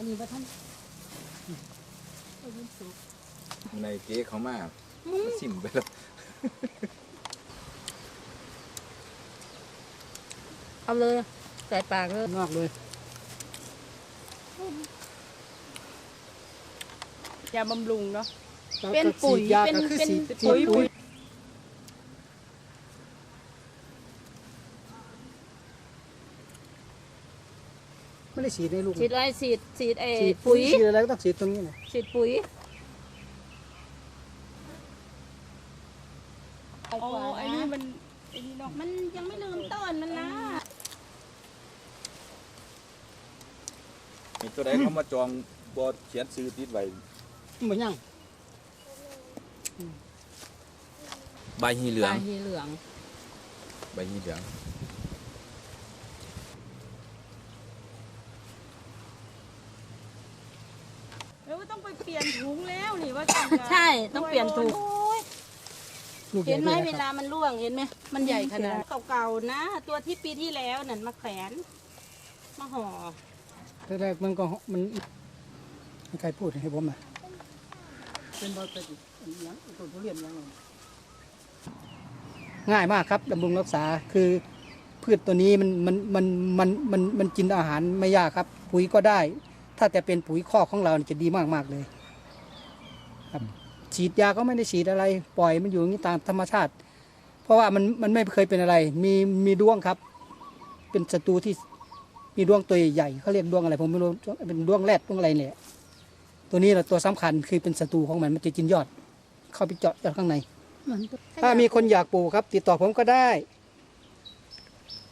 นนี้ว่าท่านเอาวุ้นสุกในเก๊เขามากมาซิมไปแล้วเอาเลยใส่ปากเลยนอกเลยยาบำรุงเนาะ เป็นปุ๋ยยาเป็นเป็นปุ๋ย ไม่ได้ฉีดในลูกฉีดอะไรฉีดฉีดเอฉีดปุ๋ยฉีดอะไรก็ต้องฉีดตรงนี้นะฉีดปุ๋ยโอ้ไอ้นี่มันไอ้นี่เนาะมันยังไม่ลืมต้นมันนะมีตัวใดเขามาจองบอเขียนซื้อติดไว้มันยังใบหีเหลืองใบหีเหลือง ใบหีเหลือง แล้วต้องไปเปลี่ยนถุงแล้วนี่ว่าจะใช่ต้องเปลี่ยนถูกลูกใหเห็ญ่นไหมด้วยเวนะคลารับมันร่วงเห็นไหมมันใหญ่ขนาดเก่าๆนะ ตัวที่ปีที่แล้วนั่นมาแขวนมาห่อแรกๆมันก็มันมีใครพูดให้ผมอะเป็นบอลเป็นยังตัวทุเรียนยังไงง่ายมากครับบำรุงรักษาคือพืชตัวนี้มันมันมันมันมันมันกินอาหารไม่ยากครับ ปุ๋ยก็ได้ ถ้าแต่เป็นปุ๋ยคอกของเรานี่จะดีมากมากๆเลยครับฉีดยาก็ไม่ได้ฉีดอะไร ปล่อยมันอยู่อย่างนี้ตามธรรมชาติ เพราะว่ามันมันไม่เคยเป็นอะไร มีมีดวงครับ เป็นศัตรูที่มีดวงตัวใหญ่ๆเขาเรียกดวงอะไร ผมไม่รู้เป็นดวงแรดดวงอะไรเนี่ย ตัวนี้แหละตัวสำคัญคือเป็นศัตรูของมันมันจะกินยอด เข้าไปเจาะจากข้างใน ถ้ามีคนอยากปลูกครับ ติดต่อผมก็ได้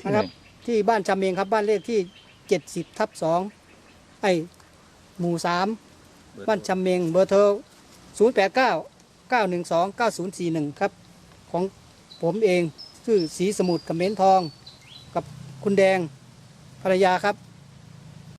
ที่นะไหนครับ ที่บ้านจำเองครับบ้านเลขที่เจ็ดสิบทับสอง ไอหมู่สามบ้านจำเมงเบอร์โทรศูนย์แปดเก้าเก้าหนึ่งสองเก้าศูนย์สี่หนึ่งครับ ของผมเองชื่อสีสมุทรกับเม้นทอง กับคุณแดงภรรยาครับ